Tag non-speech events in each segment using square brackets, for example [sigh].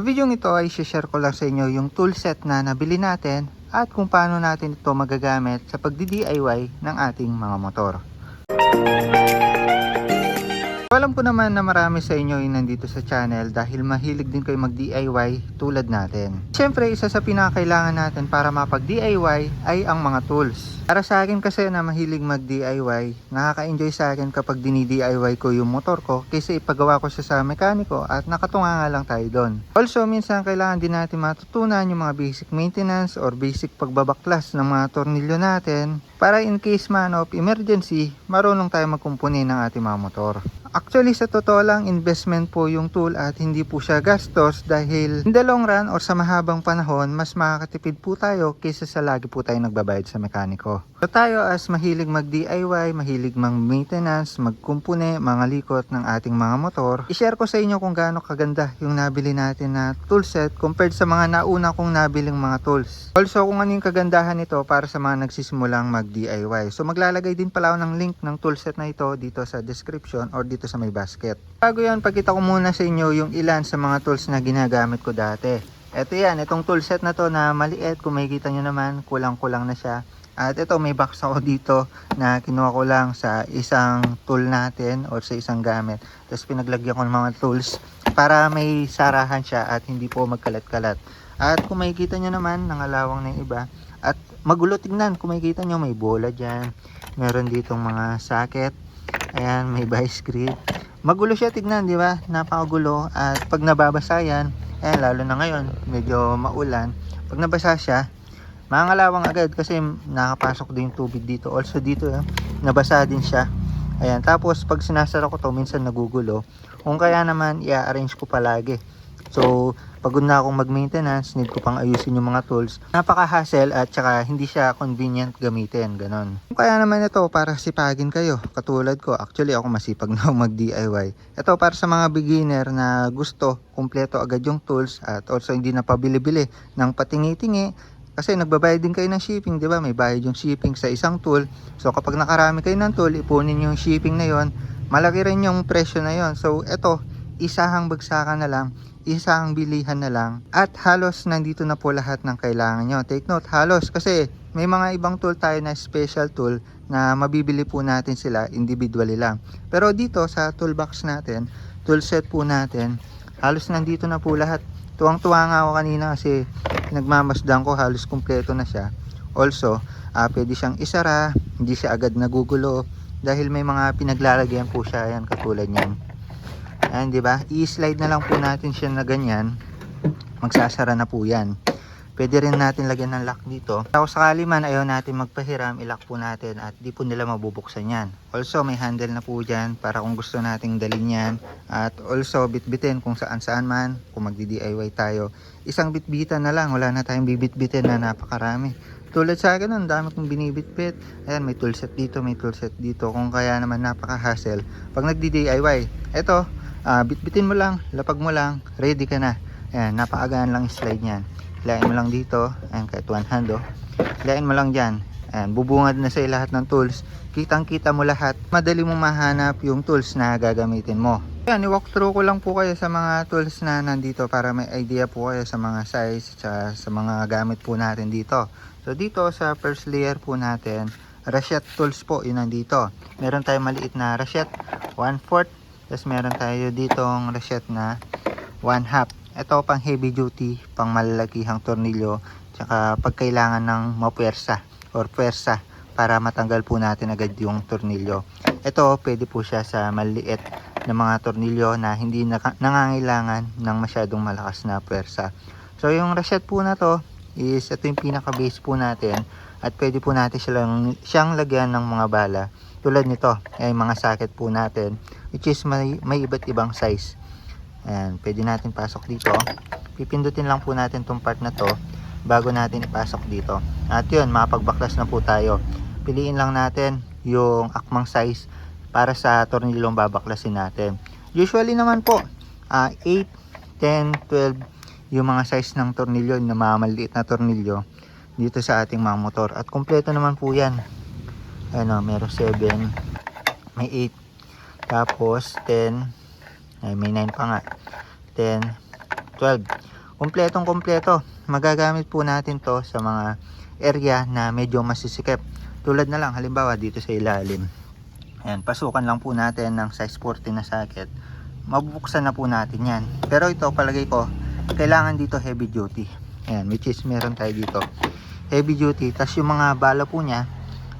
Sa video ito ay share ko lang sa inyo yung toolset na nabili natin at kung paano natin ito magagamit sa pagdi-DIY ng ating mga motor. Alam ko naman na marami sa inyo yung nandito sa channel dahil mahilig din kayo mag-DIY tulad natin. Siyempre, isa sa pinakailangan natin para mapag-DIY ay ang mga tools. Para sa akin kasi na mahilig mag-DIY, nakaka-enjoy sa akin kapag dini-DIY ko yung motor ko kaysa ipagawa ko siya sa mekaniko at nakatunga nga lang tayo doon. Also, minsan kailangan din natin matutunan yung mga basic maintenance or basic pagbabaklas ng mga tornilyo natin para in case man of emergency, marunong tayo magkumpuni ng ating mga motor. Actually, sa totoo lang, investment po yung tool at hindi po siya gastos dahil in the long run or sa mahabang panahon, mas makakatipid po tayo kaysa sa lagi po tayo nagbabayad sa mekaniko. So tayo as mahilig mag-DIY, mahilig mag-maintenance, magkumpune, mga likot ng ating mga motor, i-share ko sa inyo kung gaano kaganda yung nabili natin na toolset compared sa mga nauna kong nabiling mga tools. Also, kung ano yung kagandahan nito para sa mga nagsisimulang mag-DIY. So maglalagay din pala ako ng link ng toolset na ito dito sa description or dito sa may basket. Bago yan, pagkita ko muna sa inyo yung ilan sa mga tools na ginagamit ko dati. Ito yan, itong toolset na to na maliit, kung makikita nyo naman, kulang-kulang na siya. At ito, may box ako dito na kinuha ko lang sa isang tool natin or sa isang gamit. Tapos pinaglagyan ko ng mga tools para may sarahan siya at hindi po magkalat-kalat. At kung makikita nyo naman, nangalawang na iba. At magulo tignan, kung makikita nyo, may bola dyan. Meron ditong mga socket. Ayan, may [laughs] vice grip. Magulo siya tignan, di ba? Napakagulo. At pag nababasa yan, ayan, lalo na ngayon, medyo maulan. Pag nabasa siya, mangalawang agad kasi nakapasok din tubig dito. Also dito, eh, nabasa din siya. Ayan, tapos pag sinasara ko to, minsan nagugulo. Kung kaya naman, i-arrange ko palagi. So, pagod na akong mag-maintenance, need ko pang ayusin yung mga tools. Napaka-hassle at saka hindi siya convenient gamitin, ganon. Kaya naman ito para sipagin kayo, katulad ko, actually ako masipag [laughs] na mag-DIY. Ito para sa mga beginner na gusto, kumpleto agad yung tools at also hindi na pabili-bili ng patingi-tingi kasi nagbabayad din kayo ng shipping, 'di ba? May bayad yung shipping sa isang tool. So kapag nakarami kayo ng tool, ipunin yung shipping na 'yon. Malaki rin yung presyo na 'yon. So ito, isahang bagsakan na lang, isang bilihan na lang at halos nandito na po lahat ng kailangan nyo. Take note, halos kasi may mga ibang tool tayo na special tool na mabibili po natin sila individually lang. Pero dito sa toolbox natin, tool set po natin, halos nandito na po lahat. Tuwang-tuwa nga ako kanina kasi nagmamasdan ko halos kumpleto na siya. Also, ah, pwede siyang isara, hindi siya agad nagugulo dahil may mga pinaglalagyan po siya yan katulad niyan. Ayan, di ba? I-slide na lang po natin siya na ganyan. Magsasara na po yan. Pwede rin natin lagyan ng lock dito. Kung sakali man ayaw natin magpahiram, ilock po natin at di po nila mabubuksan yan. Also, may handle na po dyan para kung gusto nating dalhin yan. At also, bitbitin kung saan saan man, kung magdi-DIY tayo. Isang bitbitan na lang, wala na tayong bibitbitin na napakarami. Tulad sa akin, ang dami kong binibitbit. Ayan, may toolset dito, may toolset dito. Kung kaya naman napaka-hassle. Pag nagdi-DIY, eto, ah, bitbitin mo lang, lapag mo lang, ready ka na. Ayan, napaagaan lang slide niyan. Hilain mo lang dito, ayan, kahit one hand oh. Hilain mo lang dyan. Ayan, bubungad na sa lahat ng tools. Kitang kita mo lahat. Madali mo mahanap yung tools na gagamitin mo. Ayan, i-walk through ko lang po kayo sa mga tools na nandito para may idea po kayo sa mga size at sa mga gamit po natin dito. So dito sa first layer po natin, rachet tools po yun nandito. Meron tayong maliit na rachet, 1 4 Tapos meron tayo ditong rachet na 1 half. Ito pang heavy duty, pang malalakihang tornilyo, tsaka pag kailangan ng mapuwersa or puwersa para matanggal po natin agad yung tornilyo. Ito pwede po siya sa maliit na mga tornilyo na hindi naka- nangangailangan ng masyadong malakas na puwersa. So yung rachet po na to is ito yung pinaka base po natin at pwede po natin siyang, siyang lagyan ng mga bala tulad nito ay mga socket po natin which is may, may iba't ibang size Ayan, pwede natin pasok dito. Pipindutin lang po natin tong part na to bago natin ipasok dito. At yun, mapagbaklas na po tayo. Piliin lang natin yung akmang size para sa tornilyong babaklasin natin. Usually naman po, ah, 8, 10, 12 yung mga size ng tornilyo, na mga maliit na tornilyo dito sa ating mga motor. At kompleto naman po yan. Ano, meron 7, may 8, tapos 10, ay, may 9 pa nga. 10, 12. Kompletong kompleto. Magagamit po natin to sa mga area na medyo masisikip. Tulad na lang, halimbawa dito sa ilalim. Ayan, pasukan lang po natin ng size 40 na socket. Mabubuksan na po natin yan. Pero ito, palagay ko, kailangan dito heavy duty. Ayan, which is meron tayo dito. Heavy duty. Tapos yung mga bala po niya,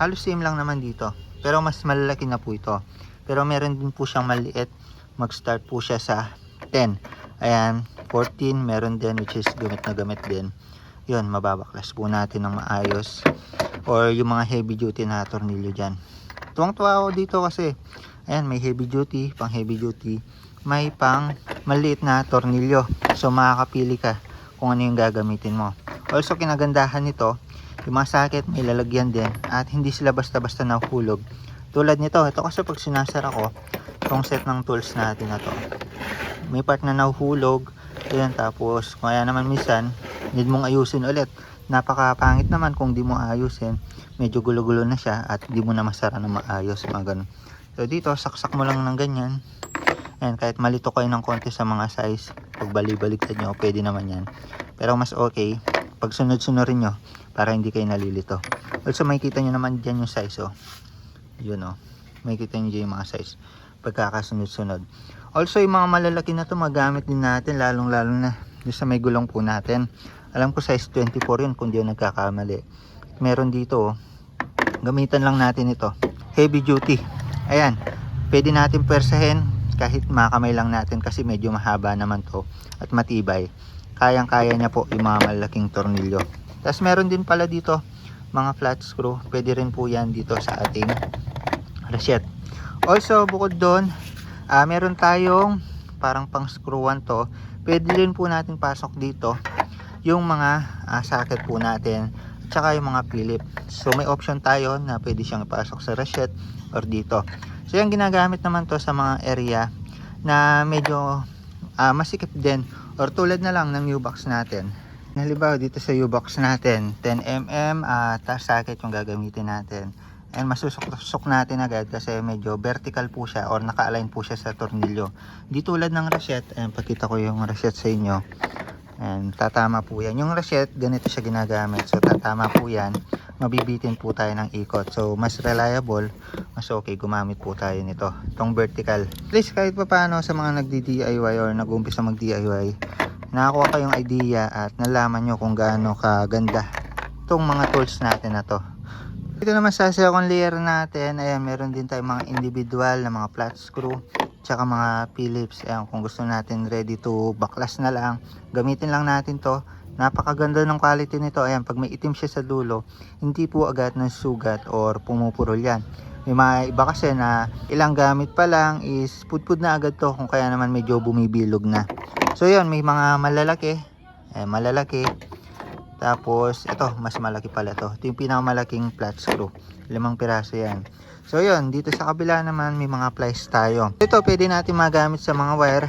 halos same lang naman dito. Pero mas malalaki na po ito. Pero meron din po siyang maliit. Mag-start po siya sa 10. Ayan, 14 meron din which is gamit na gamit din. Yun, mababaklas po natin ng maayos. Or yung mga heavy duty na tornilyo dyan. Tuwang-tuwa ako dito kasi ayan, may heavy duty, pang heavy duty. May pang maliit na tornilyo. So makakapili ka kung ano yung gagamitin mo. Also kinagandahan nito, yung mga socket may lalagyan din at hindi sila basta-basta nahulog. Tulad nito, ito kasi pag sinasara ko, itong set ng tools natin na to. May part na nahuhulog, Ayan, tapos kaya naman minsan, need mong ayusin ulit. Napakapangit naman kung di mo ayusin. Medyo gulo-gulo na siya at di mo na masara na maayos. Mga ganun. So dito, saksak mo lang ng ganyan. Ayan, kahit malito kayo ng konti sa mga size, pag bali-baligtad nyo, pwede naman yan. Pero mas okay, pag sunod-sunurin nyo, para hindi kayo nalilito. Also, makikita nyo naman dyan yung size, oh. Yun, oh. Makikita nyo dyan yung mga size. Pagkakasunod-sunod. Also, yung mga malalaki na to magamit din natin, lalong-lalo na doon sa may gulong po natin. Alam ko size 24 yun, kung di ako nagkakamali. Meron dito, oh. Gamitan lang natin ito. Heavy duty. Ayan. Pwede natin persahin kahit makamay lang natin kasi medyo mahaba naman to at matibay. Kayang-kaya niya po yung mga malaking tornilyo. Tapos meron din pala dito mga flat screw. Pwede rin po yan dito sa ating rachet. Also, bukod doon, ah meron tayong parang pang screwan to. Pwede rin po natin pasok dito yung mga ah, socket po natin at saka yung mga Philip. So may option tayo na pwede siyang ipasok sa rachet or dito. So yung ginagamit naman to sa mga area na medyo ah, masikip din or tulad na lang ng U-box natin. Halimbawa dito sa U-box natin, 10mm at uh, socket yung gagamitin natin. And masusok natin agad kasi medyo vertical po siya or naka-align po siya sa tornilyo. Di tulad ng rachet, ayan, pakita ko yung rachet sa inyo. And tatama po yan. Yung rachet, ganito siya ginagamit. So tatama po yan, mabibitin po tayo ng ikot. So mas reliable, mas okay gumamit po tayo nito. Itong vertical. At least kahit pa paano sa mga nagdi-DIY or nag-umpisa mag-DIY, nakakuha kayong idea at nalaman nyo kung gaano kaganda itong mga tools natin na to. Ito naman sa second layer natin, ayan, meron din tayong mga individual na mga flat screw, tsaka mga Phillips. Ayan, kung gusto natin ready to baklas na lang, gamitin lang natin to. Napakaganda ng quality nito. Ayan, pag may itim siya sa dulo, hindi po agad ng sugat or pumupurol yan. May mga iba kasi na ilang gamit pa lang is pudpud na agad to kung kaya naman medyo bumibilog na. So yun, may mga malalaki, eh, malalaki, tapos, ito, mas malaki pala to. Ito yung pinakamalaking flat screw. Limang piraso yan. So, yun. Dito sa kabila naman, may mga plies tayo. Ito, pwede natin magamit sa mga wire.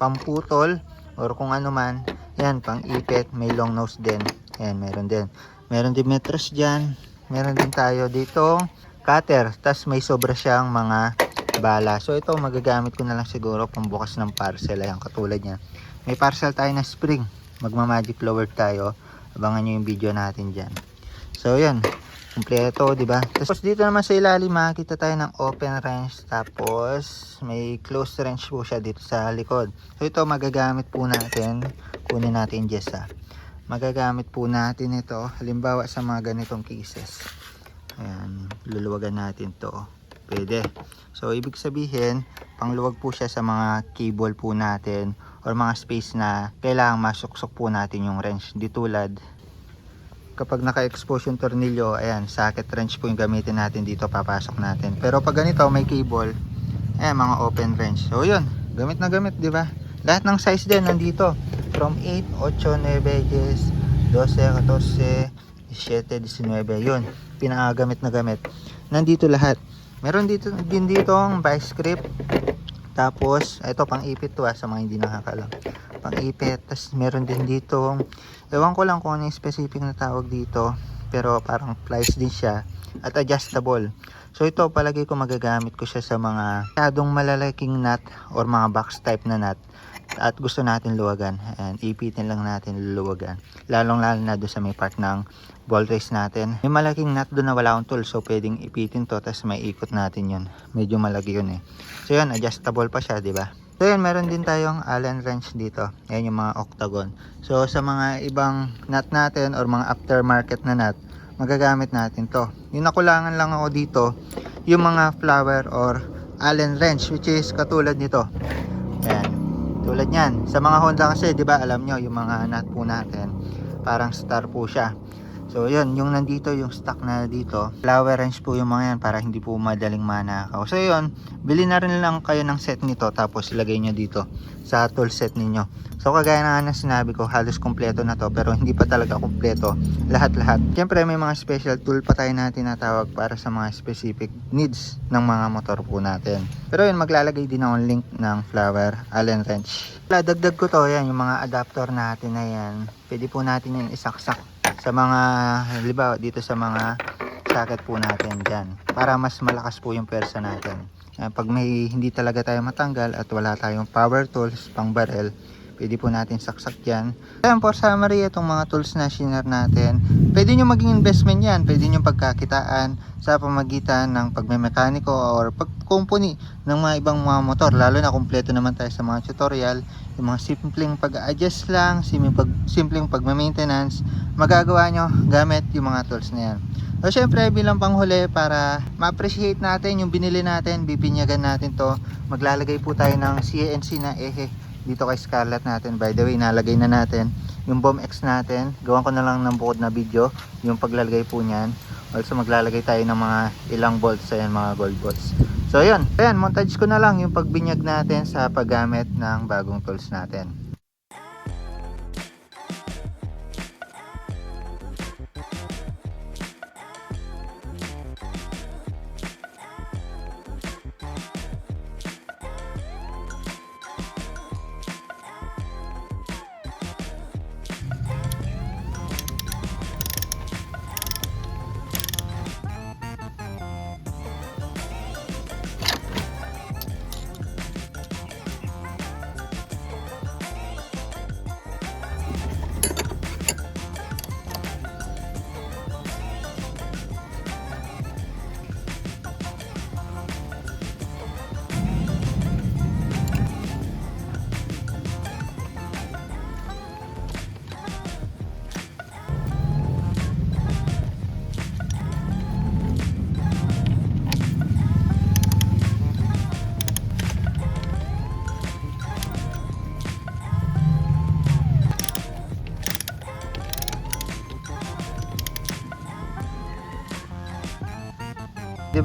Pamputol. Or kung ano man. Yan, pang ipit. May long nose din. Yan, meron din. Meron din metros dyan. Meron din tayo dito cutter. Tapos may sobra siyang mga bala. So, ito, magagamit ko na lang siguro pambukas ng parcel. Ayan, katulad niya. May parcel tayo na spring. Magma-magic lower tayo. Abangan nyo yung video natin dyan. So yun. Kumpleto di ba? Tapos dito naman sa ilalim makikita tayo ng open wrench. Tapos may closed wrench po siya dito sa likod. So ito magagamit po natin. Kunin natin Jessa. Magagamit po natin ito. Halimbawa sa mga ganitong cases. Ayan. Luluwagan natin to pwede so ibig sabihin pangluwag po siya sa mga cable po natin or mga space na kailangang masuksok po natin yung wrench. Di tulad kapag naka-expose yung tornilyo, ayan, socket wrench po yung gamitin natin dito, papasok natin. Pero pag ganito, may cable, ayan, mga open wrench. So, yun, gamit na gamit, di ba? Lahat ng size din nandito. From 8, 8, 9, 10, 12, 14, 17, 19, yun, pinakagamit na gamit. Nandito lahat. Meron dito din dito ang vice grip, tapos, ito pang ipit to ah, sa mga hindi nakakalam. Pang ipit. Tapos, meron din dito. Ewan ko lang kung ano yung specific na tawag dito. Pero parang plies din siya. At adjustable. So, ito palagi ko magagamit ko siya sa mga masyadong malalaking nut or mga box type na nut at gusto natin luwagan. Ayan, ipitin lang natin luluwagan. Lalong lalo na doon sa may part ng ball race natin. May malaking nut doon na wala akong tool so pwedeng ipitin to tapos may ikot natin yun. Medyo malaki yun eh. So yun, adjustable pa siya, ba? So yun, meron din tayong Allen wrench dito. Ayan yung mga octagon. So sa mga ibang nut natin or mga aftermarket na nut, magagamit natin to. Yung nakulangan lang ako dito, yung mga flower or Allen wrench which is katulad nito. Ayan. Tulad niyan. Sa mga Honda kasi, 'di ba, alam nyo yung mga nut po natin, parang star po siya. So, yun, yung nandito, yung stock na dito, flower wrench po yung mga yan para hindi po madaling manakaw. So, yun, bili na rin lang kayo ng set nito tapos ilagay nyo dito sa tool set ninyo. So, kagaya na nga ng sinabi ko, halos kompleto na to pero hindi pa talaga kompleto lahat-lahat. Siyempre, may mga special tool pa tayo na tinatawag para sa mga specific needs ng mga motor po natin. Pero yun, maglalagay din ako ng link ng flower Allen wrench. Dagdag ko to, yan, yung mga adapter natin na yan. Pwede po natin yan isaksak sa mga, halimbawa dito sa mga socket po natin dyan. Para mas malakas po yung persa natin. Yan, pag may hindi talaga tayo matanggal at wala tayong power tools pang barrel, pwede po natin saksak yan. Ayan, for summary, itong mga tools na shiner natin, pwede nyo maging investment yan, pwede nyo pagkakitaan sa pamagitan ng pagmemekaniko or pagkumpuni ng mga ibang mga motor, lalo na kumpleto naman tayo sa mga tutorial, yung mga simpleng pag-adjust lang, simpleng, pag, simpleng pagme-maintenance, magagawa nyo gamit yung mga tools na yan. So, syempre, bilang panghuli, para ma-appreciate natin yung binili natin, bibinyagan natin to, maglalagay po tayo ng CNC na ehe dito kay Scarlett natin. By the way, nalagay na natin yung Bomb X natin. Gawan ko na lang ng bukod na video, yung paglalagay po niyan. Also, maglalagay tayo ng mga ilang bolts, ayan, mga gold bolts. So, yun. Ayan, montage ko na lang yung pagbinyag natin sa paggamit ng bagong tools natin.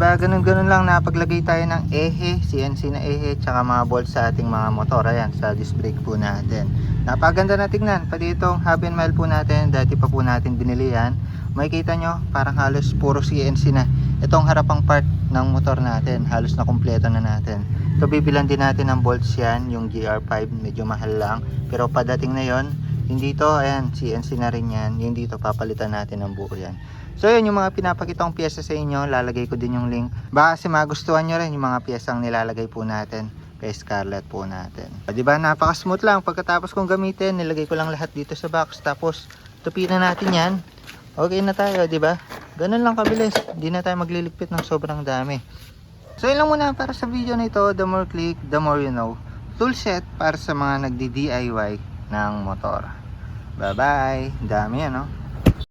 Diba, ganun-ganun lang napaglagay tayo ng ehe, CNC na ehe, tsaka mga bolts sa ating mga motor. Ayan, sa disc brake po natin. Napaganda na tignan. Pati itong hub and mile po natin, dati pa po natin binili yan. Makikita nyo, parang halos puro CNC na. Itong harapang part ng motor natin, halos na kumpleto na natin. Ito bibilan din natin ng bolts yan, yung GR5, medyo mahal lang. Pero padating na yon yung dito, ayan, CNC na rin yan. Yung dito, papalitan natin ng buo yan. So yun yung mga pinapakita kong pyesa sa inyo, lalagay ko din yung link. Baka kasi magustuhan nyo rin yung mga pyesang nilalagay po natin kay Scarlett po natin. O, Diba napaka-smooth lang pagkatapos kong gamitin, nilagay ko lang lahat dito sa box tapos tupinan natin yan. Okay na tayo, di ba? Ganun lang kabilis. Hindi na tayo magliligpit ng sobrang dami. So yun lang muna para sa video na ito. The more click, the more you know. Toolset para sa mga nagdi-DIY ng motor. Bye-bye. Dami yan, no?